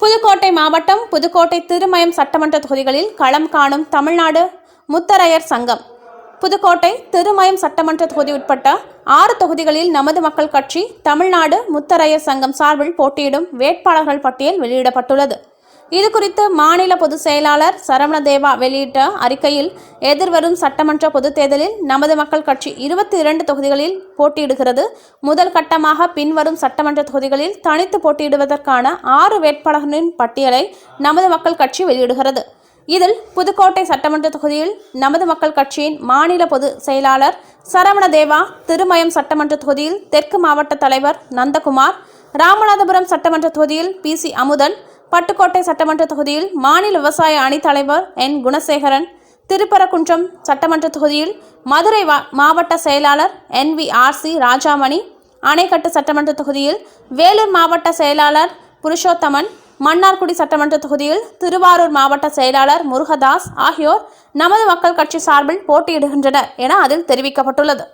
புதுக்கோட்டை மாவட்டம் புதுக்கோட்டை திருமயம் சட்டமன்ற தொகுதிகளில் களம் காணும் தமிழ்நாடு முத்தரையர் சங்கம். புதுக்கோட்டை திருமயம் சட்டமன்ற தொகுதி உட்பட்ட ஆறு தொகுதிகளில் நமது மக்கள் கட்சி தமிழ்நாடு முத்தரையர் சங்கம் சார்பில் போட்டியிடும் வேட்பாளர்கள் பட்டியல் வெளியிடப்பட்டுள்ளது. இது குறித்து மாநில பொதுச் செயலாளர் சரவணதேவா வெளியிட்ட அறிக்கையில் எதிர்வரும் சட்டமன்ற பொதுத் தேர்தலில் நமது மக்கள் கட்சி இருபத்தி இரண்டு தொகுதிகளில் போட்டியிடுகிறது. முதல் கட்டமாக பின்வரும் சட்டமன்ற தொகுதிகளில் தனித்து போட்டியிடுவதற்கான ஆறு வேட்பாளர்களின் பட்டியலை நமது மக்கள் கட்சி வெளியிடுகிறது. இதில் புதுக்கோட்டை சட்டமன்ற தொகுதியில் நமது மக்கள் கட்சியின் மாநில பொதுச் செயலாளர் சரவணதேவா திருமயம் சட்டமன்ற தொகுதியில் தெற்கு மாவட்ட தலைவர் நந்தகுமார் ராமநாதபுரம் சட்டமன்ற தொகுதியில் பி சி அமுதன் பட்டுக்கோட்டை சட்டமன்ற தொகுதியில் மாநில விவசாய அணித் தலைவர் என். குணசேகரன் திருப்பரக்குன்றம் சட்டமன்ற தொகுதியில் மதுரை மாவட்ட செயலாளர் N. V. R. C. Rajamani Anaikattu சட்டமன்ற தொகுதியில் வேலூர் மாவட்ட செயலாளர் புருஷோத்தமன் மன்னார்குடி சட்டமன்ற தொகுதியில் திருவாரூர் மாவட்ட செயலாளர் முருகதாஸ் ஆகியோர் நமது மக்கள் கட்சி சார்பில் போட்டியிடுகின்றனர் என அதில் தெரிவிக்கப்பட்டுள்ளது.